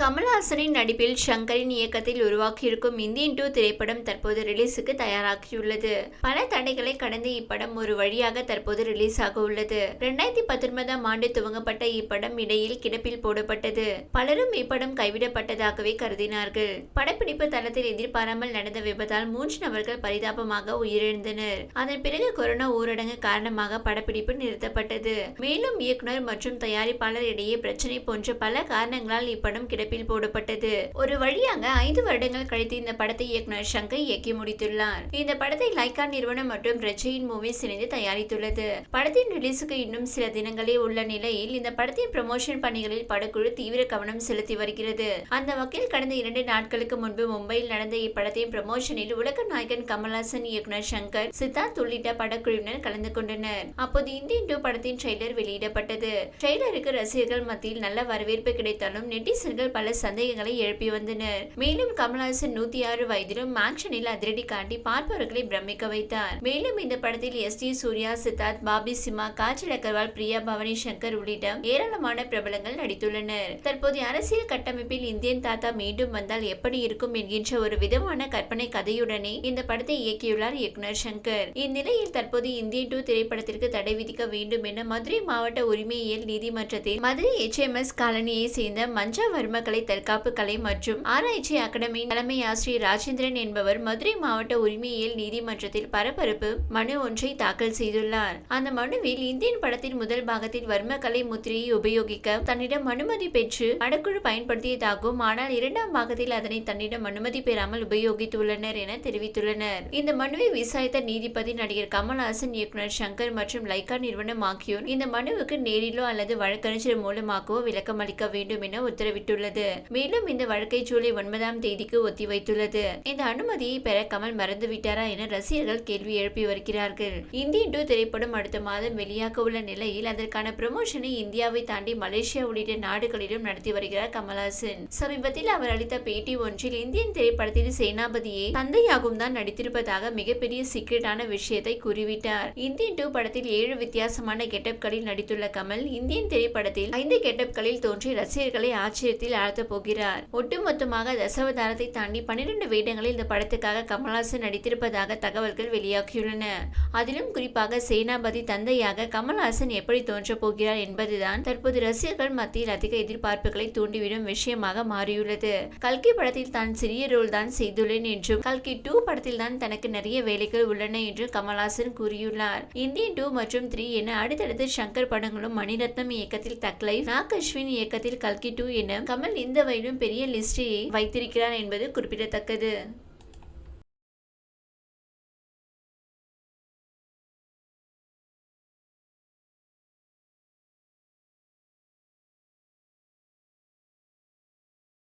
கமல்ஹாசனின் நடிப்பில் ஷங்கரின் இயக்கத்தில் உருவாக்கியிருக்கும் Indian two திரைப்படம் தற்போது ரிலீஸுக்கு தயாராகியுள்ளது. பல தடைகளை கடந்து இப்படம் ஒரு வழியாக தற்போது ரிலீஸ் ஆக உள்ளது. இரண்டாயிரத்தி பத்தொன்பதாம் ஆண்டு துவங்கப்பட்ட இப்படம் இடையில் கிடப்பில் போடப்பட்டது. பலரும் இப்படம் கைவிடப்பட்டதாகவே கருதினார்கள். படப்பிடிப்பு தளத்தில் எதிர்பாராமல் நடந்த விபத்தால் மூன்று நபர்கள் பரிதாபமாக உயிரிழந்தனர். அதன் பிறகு கொரோனா ஊரடங்கு காரணமாக படப்பிடிப்பு நிறுத்தப்பட்டது. மேலும் இயக்குனர் மற்றும் தயாரிப்பாளர் இடையே பிரச்சனை போன்ற பல காரணங்களால் இப்படம் கிடப்பில் போடப்பட்டது. ஒரு வழியாக ஐந்து வருடங்கள் கழித்து இந்த படத்தை இயக்குனர் சங்கர் இயக்கி முடித்துள்ளார். இந்த படத்தை லைகா நிறுவனம் மற்றும் ரெஜைன் மூவிஸ் இணைந்து தயாரித்துள்ளது. படத்தின் ரிலீஸுக்கு இன்னும் சில தினங்களே உள்ள நிலையில் இந்த படத்தின் ப்ரமோஷன் பணிகளில் படக்குழு தீவிர கவனம் செலுத்தி வருகிறது. அந்த வகையில் கடந்த இரண்டு நாட்களுக்கு முன்பு மும்பையில் நடந்த இப்படத்தின் ப்ரமோஷனில் உலக நாயகன் கமல்ஹாசன் இயக்குனர் சங்கர் சித்தார்த் உள்ளிட்ட படக்குழுவினர் கலந்து கொண்டனர். அப்போது இந்தியன் டூ படத்தின் ட்ரெய்லர் வெளியிடப்பட்டது. ட்ரெய்லருக்கு ரசிகர்கள் மத்தியில் நல்ல வரவேற்பு கிடைத்தாலும் நெட்டிசன்கள் பல சந்தேகங்களை எழுப்பி வந்தனர். மேலும் கமல்ஹாசன் நூத்தி ஆறு வயதிலும் ஆக்ஷனில் அதிரடி காட்டி பார்ப்பவர்களை பிரமிக்க வைத்தார். மேலும் இந்த படத்தில் எஸ் டி சூர்யா சித்தார்த் பாபி சிம்மா காஜல் அகர்வால் பிரியா பவானி சங்கர் உள்ளிட்ட ஏராளமான பிரபலங்கள் நடித்துள்ளனர். தற்போதைய அரசியல் கட்டமைப்பில் இந்தியன் தாத்தா மீண்டும் வந்தால் எப்படி இருக்கும் என்கின்ற ஒரு விதமான கற்பனை கதையுடனே இந்த படத்தை இயக்கியுள்ளார் இயக்குனர் சங்கர். இந்நிலையில் தற்போது இந்தியன் டூ திரைப்படத்திற்கு தடை விதிக்க வேண்டும் என மதுரை மாவட்ட உரிமையியல் நீதிமன்றத்தில் மதுரை எச்எம்எஸ் காலனியை சேர்ந்த மஞ்சா கலை தற்காப்பு கலை மற்றும் ஆராய்ச்சி அகாடமி தலைமை ஆசிரியர் ராஜேந்திரன் என்பவர் மதுரை மாவட்ட உரிமையியல் நீதிமன்றத்தில் பரபரப்பு மனு ஒன்றை தாக்கல் செய்துள்ளார். அந்த மனுவில் இந்தியன் படத்தின் முதல் பாகத்தில் வர்ம கலை முத்திரையை உபயோகிக்க தன்னிடம் அனுமதி பெற்று படக்குழு பயன்படுத்தியதாகவும் ஆனால் இரண்டாம் பாகத்தில் அதனை தன்னிடம் அனுமதி பெறாமல் உபயோகித்துள்ளனர் என தெரிவித்துள்ளனர். இந்த மனுவை விசாரித்த நீதிபதி நடிகர் கமல்ஹாசன் இயக்குனர் சங்கர் மற்றும் லைகா நிறுவனம் ஆகியோர் இந்த மனுவுக்கு நேரிலோ அல்லது வழக்கறிஞர் மூலமாகவோ விளக்கம் அளிக்க வேண்டும் என உத்தரவிட்டுள்ளது. உள்ளது மேலும் இந்த வழக்கை ஜூலை ஒன்பதாம் தேதிக்கு ஒத்திவைத்துள்ளது. இந்த அனுமதியை பெற கமல் மறந்துவிட்டாரா என ரசிகர்கள் கேள்வி எழுப்பி வருகிறார்கள். இந்தி டூ திரைப்படம் அடுத்த மாதம் வெளியாக உள்ள நிலையில் அதற்கான ப்ரமோஷனை இந்தியாவை தாண்டி மலேசியா உள்ளிட்ட நாடுகளிலும் நடத்தி வருகிறார் கமல்ஹாசன். சமீபத்தில் அவர் அளித்த பேட்டி ஒன்றில் இந்தியன் திரைப்படத்தில் சேனாபதியை தந்தையாகவும் தான் நடித்திருப்பதாக மிகப்பெரிய சீக்ரெட்டான விஷயத்தை கூறிவிட்டார். இந்தியன் டூ படத்தில் ஏழு வித்தியாசமான கெட்டப்களில் நடித்துள்ள கமல் இந்தியன் திரைப்படத்தில் ஐந்து கெட்டப்களில் தோன்றி ரசிகர்களை ஆச்சரியத்தில் ஆழ்த்தப் போகிறார். ஒட்டுமொத்தமாக தசவதாரத்தை தாண்டி பன்னிரண்டு வேடங்களில் இந்த படத்துக்காக கமல்ஹாசன் நடித்திருப்பதாக தகவல்கள் வெளியாகியுள்ளன. அதிலும் குறிப்பாக சேனாபதி தந்தையாக கமல்ஹாசன் எப்படி தோன்றப் போகிறார் என்பதுதான் தற்போது ரசிகர்கள் மத்தியில் அதிக எதிர்பார்ப்புகளை தூண்டிவிடும் விஷயமாக மாறியுள்ளது. கல்கி படத்தில் தான் சிறிய ரோல் தான் செய்துள்ளேன் என்றும் கல்கி டூ படத்தில் தான் தனக்கு நிறைய வேலைகள் உள்ளன என்று கமல்ஹாசன் கூறியுள்ளார். இந்தியன் டூ மற்றும் த்ரீ என அடுத்தடுத்து சங்கர் படங்களும் மணிரத்னம் இயக்கத்தில் தக்லை நாக் அஸ்வின் இயக்கத்தில் கல்கி டூ என கமல் இந்த வயலும் பெரிய லிஸ்டை வைத்திருக்கிறார் என்பது குறிப்பிடத்தக்கது.